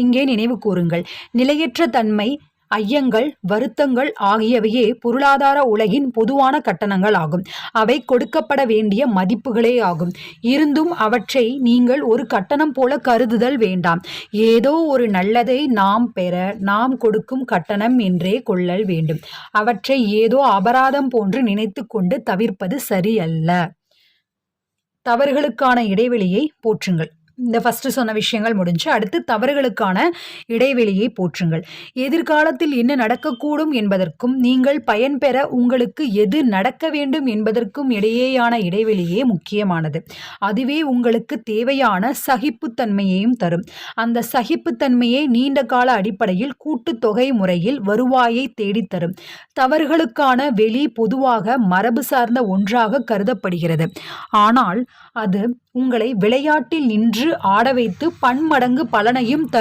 இங்கே நினைவு கூறுங்கள். நிலையற்ற தன்மை ஐயங்கள் வருத்தங்கள் ஆகியவையே பொருளாதார உலகின் பொதுவான கட்டணங்கள் ஆகும். அவை கொடுக்கப்பட வேண்டிய மதிப்புகளே ஆகும். இருந்தும் அவற்றை நீங்கள் ஒரு கட்டணம் போல கருதுதல் வேண்டாம். ஏதோ ஒரு நல்லதை நாம் பெற நாம் கொடுக்கும் கட்டணம் என்றே கொள்ளல் வேண்டும். அவற்றை ஏதோ அபராதம் போன்று நினைத்து கொண்டு தவிர்ப்பது சரியல்ல. தவறுகளுக்கான இடைவெளியை போற்றுங்கள். இந்த ஃபஸ்ட்டு சொன்ன விஷயங்கள் முடிஞ்சு அடுத்து தவறுகளுக்கான இடைவெளியை போற்றுங்கள். எதிர்காலத்தில் என்ன நடக்கக்கூடும் என்பதற்கும் நீங்கள் பயன்பெற உங்களுக்கு எது நடக்க வேண்டும் என்பதற்கும் இடையேயான இடைவெளியே முக்கியமானது. அதுவே உங்களுக்கு தேவையான சகிப்புத்தன்மையையும் தரும். அந்த சகிப்புத்தன்மையை நீண்ட கால அடிப்படையில் கூட்டுத்தொகை முறையில் வருவாயை தேடித்தரும் தவறுகளுக்கான வெளி பொதுவாக மரபு சார்ந்த ஒன்றாக கருதப்படுகிறது. ஆனால் அது உங்களை விளையாட்டில் நின்று ஆட வைத்து பன்மடங்கு பலனையும் தரும்